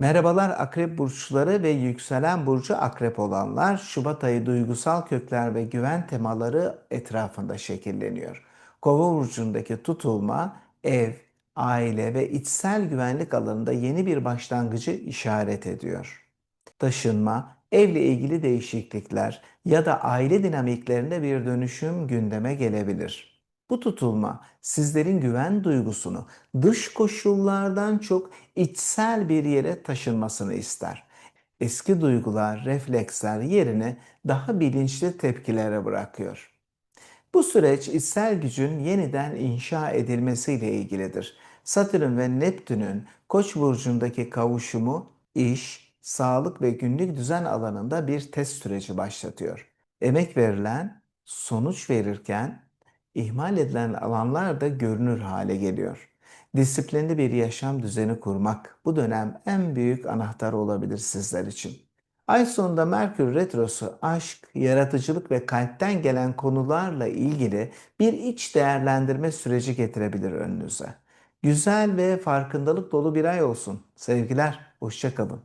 Merhabalar Akrep burçları ve yükselen burcu Akrep olanlar Şubat ayı duygusal kökler ve güven temaları etrafında şekilleniyor. Kova burcundaki tutulma ev, aile ve içsel güvenlik alanında yeni bir başlangıcı işaret ediyor. Taşınma, evle ilgili değişiklikler ya da aile dinamiklerinde bir dönüşüm gündeme gelebilir. Bu tutulma sizlerin güven duygusunu dış koşullardan çok içsel bir yere taşınmasını ister. Eski duygular, refleksler yerine daha bilinçli tepkilere bırakıyor. Bu süreç içsel gücün yeniden inşa edilmesiyle ilgilidir. Satürn ve Neptün'ün Koç burcundaki kavuşumu iş, sağlık ve günlük düzen alanında bir test süreci başlatıyor. Emek verilen, sonuç verirken ihmal edilen alanlar da görünür hale geliyor. Disiplinli bir yaşam düzeni kurmak bu dönem en büyük anahtar olabilir sizler için. Ay sonunda Merkür Retrosu aşk, yaratıcılık ve kalpten gelen konularla ilgili bir iç değerlendirme süreci getirebilir önünüze. Güzel ve farkındalık dolu bir ay olsun. Sevgiler, hoşçakalın.